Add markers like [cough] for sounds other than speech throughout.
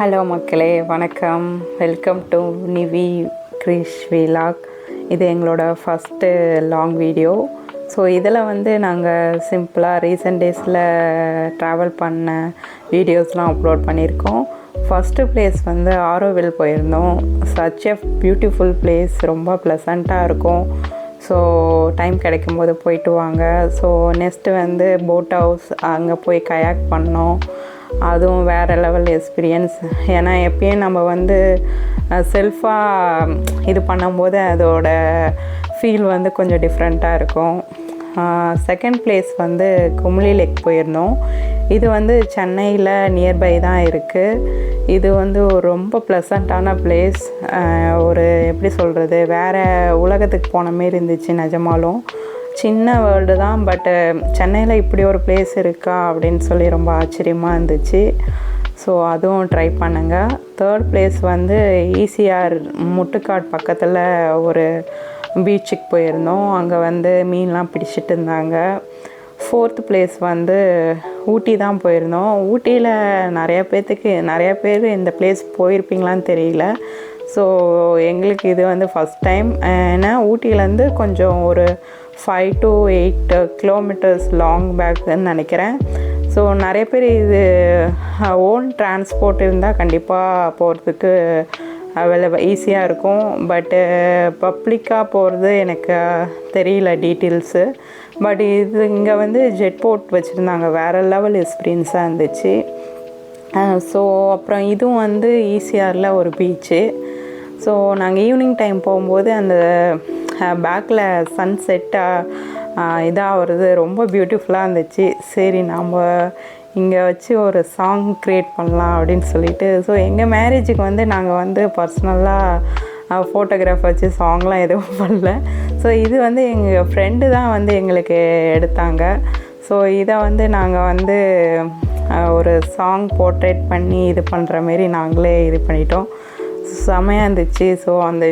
Hello மக்களே வணக்கம். Welcome to Nivi Krish vlog இது எங்களோட ஃபஸ்ட்டு லாங் வீடியோ ஸோ இதில் வந்து நாங்கள் சிம்பிளாக ரீசெண்ட் டேஸில் ட்ராவல் பண்ண வீடியோஸ்லாம் அப்லோட் பண்ணியிருக்கோம். ஃபஸ்ட்டு பிளேஸ் வந்து ஆரோவில் போயிருந்தோம். சச் எ பியூட்டிஃபுல் பிளேஸ் ரொம்ப ப்ளசண்ட்டாக இருக்கும். ஸோ டைம் கிடைக்கும்போது போயிட்டு வாங்க. ஸோ நெக்ஸ்ட்டு வந்து போட் ஹவுஸ் அங்கே போய் கயாக் பண்ணோம். அதுவும் வேறு லெவல் எக்ஸ்பீரியன்ஸ் ஏன்னா எப்பயும் நம்ம வந்து செல்ஃபாக இது பண்ணும்போது அதோட ஃபீல் வந்து கொஞ்சம் டிஃப்ரெண்ட்டாக இருக்கும். செகண்ட் பிளேஸ் வந்து கும்ளி லேக் போயிருந்தோம். இது வந்து சென்னையில் நியர்பை தான் இருக்குது இது வந்து ஒரு ரொம்ப ப்ளசண்ட்டான பிளேஸ் ஒரு எப்படி சொல்கிறது வேறு உலகத்துக்கு போன மாரி இருந்துச்சு நிஜமாலும். சின்ன வேர்ல்டு தான் பட்டு சென்னையில் இப்படி ஒரு பிளேஸ் இருக்கா அப்படின்னு சொல்லி ரொம்ப ஆச்சரியமாக இருந்துச்சு. ஸோ அதுவும் ட்ரை பண்ணுங்கள் தேர்ட் பிளேஸ் வந்து ஈசிஆர் முட்டுக்காட் பக்கத்தில் ஒரு பீச்சுக்கு போயிருந்தோம். அங்கே வந்து மீன்லாம் பிடிச்சிட்டு இருந்தாங்க. ஃபோர்த் பிளேஸ் வந்து ஊட்டி தான் போயிருந்தோம். ஊட்டியில் நிறையா பேர்த்துக்கு நிறையா பேர் இந்த பிளேஸ் போயிருப்பீங்களான்னு தெரியல. ஸோ எங்களுக்கு இது வந்து ஃபஸ்ட் டைம் ஏன்னா ஊட்டியிலேருந்து கொஞ்சம் ஒரு five to eight kilometres long பேக்குன்னு நினைக்கிறேன். ஸோ நிறைய பேர் இது ஓன் டிரான்ஸ்போர்ட் இருந்தால் கண்டிப்பாக போகிறதுக்கு அவைலபிள் ஈஸியாக இருக்கும். பட்டு பப்ளிக்காக போகிறது எனக்கு தெரியல டீட்டெயில்ஸு பட் இது இங்கே வந்து ஜெட் போர்ட் வச்சுருந்தாங்க. வேறு லெவல் எக்ஸ்பீரியன்ஸாக இருந்துச்சு. ஸோ அப்புறம் இதுவும் வந்து ஈசிஆரில் ஒரு பீச்சு ஸோ நாங்கள் ஈவினிங் டைம் போகும்போது அந்த பேக்கில் சன் செட்டாக இதாக வருது ரொம்ப பியூட்டிஃபுல்லாக இருந்துச்சு. சரி நாம் இங்கே வச்சு ஒரு சாங் க்ரியேட் பண்ணலாம் அப்படின்னு சொல்லிட்டு. ஸோ எங்கள் மேரேஜுக்கு வந்து நாங்கள் வந்து பர்சனலாக ஃபோட்டோகிராஃப் வச்சு சாங்லாம் எதுவும் [laughs] பண்ணல. ஸோ இது வந்து எங்கள் ஃப்ரெண்டு தான் வந்து எங்களுக்கு எடுத்தாங்க. ஸோ இதை வந்து நாங்கள் வந்து ஒரு சாங் போர்ட்ரேட் பண்ணி இது பண்ணுற மாரி நாங்களே இது பண்ணிட்டோம். செமையாக இருந்துச்சு ஸோ அந்த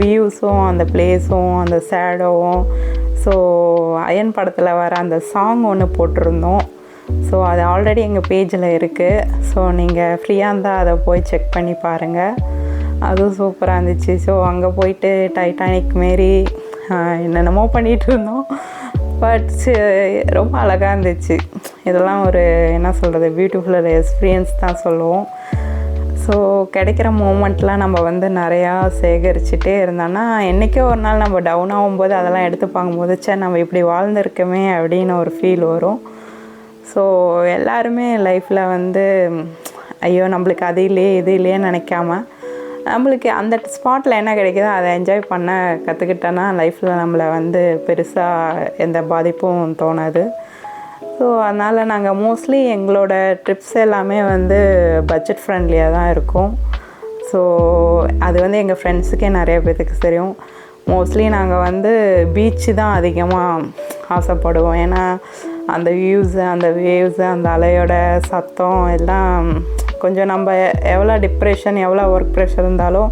வியூஸும் அந்த பிளேஸும் அந்த சேடோவும் ஸோ அயன் படத்தில் வர அந்த சாங் ஒன்று போட்டிருந்தோம். ஸோ அது ஆல்ரெடி எங்கள் பேஜில் இருக்குது ஸோ நீங்கள் ஃப்ரீயாக இருந்தால் அதை போய் செக் பண்ணி பாருங்கள் அதுவும் சூப்பராக இருந்துச்சு. ஸோ அங்கே போயிட்டு டைட்டானிக் மாரி என்னென்னமோ பண்ணிகிட்டு இருந்தோம். பட் ரொம்ப அழகாக இருந்துச்சு. இதெல்லாம் ஒரு என்ன சொல்கிறது பியூட்டிஃபுல் எக்ஸ்பீரியன்ஸ் தான் சொல்லுவோம். ஸோ கிடைக்கிற மூமெண்ட்லாம் நம்ம வந்து நிறையா சேகரிச்சுட்டே இருந்தோன்னா என்றைக்கோ ஒரு நாள் நம்ம டவுன் ஆகும்போது அதெல்லாம் எடுத்து பார்க்கும்போது சே நம்ம இப்படி வாழ்ந்துருக்கோமே அப்படின்னு ஒரு ஃபீல் வரும். ஸோ எல்லாருமே லைஃப்பில் வந்து ஐயோ நம்மளுக்கு அது இல்லையே இது இல்லையே நினைக்காம நம்மளுக்கு அந்த ஸ்பாட்டில் என்ன கிடைக்குதோ அதை என்ஜாய் பண்ண கற்றுக்கிட்டோன்னா லைஃப்பில் நம்மளை வந்து பெருசாக எந்த பாதிப்பும் தோணாது. ஸோ அதனால் நாங்கள் மோஸ்ட்லி எங்களோட ட்ரிப்ஸ் எல்லாமே வந்து பட்ஜெட் ஃப்ரெண்ட்லியாக தான் இருக்கும். ஸோ அது வந்து எங்கள் ஃப்ரெண்ட்ஸுக்கே நிறைய பேர்த்துக்கு தெரியும். மோஸ்ட்லி நாங்கள் வந்து பீச்சு தான் அதிகமாக ஆசைப்படுவோம். ஏன்னா அந்த வியூஸு அந்த வேவ்ஸு அந்த அலையோட சத்தம் எல்லாம் கொஞ்சம் நம்ம எவ்வளோ டிப்ரெஷன் எவ்வளோ ஒர்க் ப்ரெஷர் இருந்தாலும்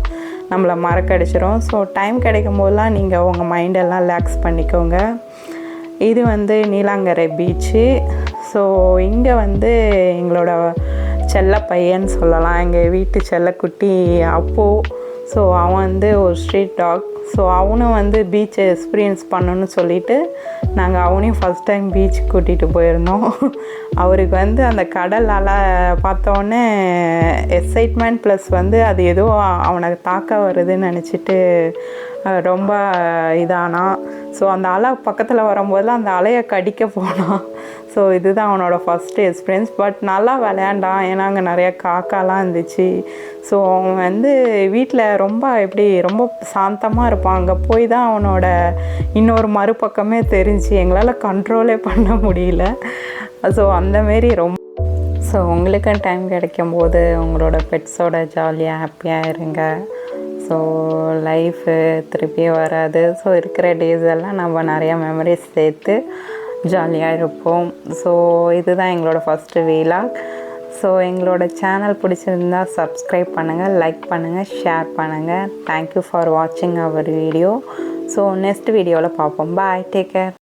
நம்மளை மறக்கடிச்சிடும் ஸோ டைம் கிடைக்கும் போதெல்லாம் நீங்கள் உங்கள் மைண்டெல்லாம் ரிலாக்ஸ் பண்ணிக்கோங்க. இது வந்து நீலாங்கரை பீச்சு ஸோ இங்கே வந்து எங்களோட செல்ல பையன் சொல்லலாம். எங்கள் வீட்டு செல்லக்குட்டி அப்போ. ஸோ அவன் வந்து ஒரு ஸ்ட்ரீட் டாக் ஸோ அவனும் வந்து பீச்சை எக்ஸ்பீரியன்ஸ் பண்ணணும்னு சொல்லிட்டு நாங்கள் அவனையும் ஃபஸ்ட் டைம் பீச்சுக்கு கூட்டிகிட்டு போயிருந்தோம். [laughs] அவருக்கு வந்து அந்த கடல் அலை பார்த்தோன்னே எக்ஸைட்மெண்ட் ப்ளஸ் வந்து அது ஏதோ அவனை தாக்க வருதுன்னு நினச்சிட்டு ரொம்ப இதானா. ஸோ அந்த அலை பக்கத்தில் வரும்போதெல்லாம் அந்த அலையை கடிக்க போனான். [laughs] ஸோ இதுதான் அவனோட ஃபஸ்ட்டு எக்ஸ்பீரியன்ஸ் பட் நல்லா விளையாண்டான். ஏன்னா அங்கே நிறைய காக்காலாம் இருந்துச்சு. ஸோ அவன் வந்து வீட்டில் ரொம்ப எப்படி ரொம்ப சாந்தமாக இருப்பான். அங்கே போய் தான் அவனோட இன்னொரு மறுபக்கமே தெரிஞ்சு எங்களால் கண்ட்ரோலே பண்ண முடியல. ஸோ அந்தமாரி ரொம்ப ஸோ உங்களுக்கும் டைம் கிடைக்கும் போது உங்களோட பெட்ஸோட ஜாலியாக ஹாப்பியாக இருங்க. ஸோ லைஃபு திருப்பி வராது. ஸோ இருக்கிற டேஸ் எல்லாம் நம்ம நிறையா மெமரிஸ் சேர்த்து ஜாலியாக இருப்போம். ஸோ இதுதான் எங்களோட ஃபஸ்ட்டு வீலாக் ஸோ எங்களோட சேனல் பிடிச்சிருந்தா சப்ஸ்கிரைப் பண்ணுங்கள் லைக் பண்ணுங்கள் ஷேர் பண்ணுங்கள் தேங்க்யூ ஃபார் வாட்சிங் அவர் வீடியோ ஸோ நெக்ஸ்ட் வீடியோவில் பார்ப்போம். Bye take care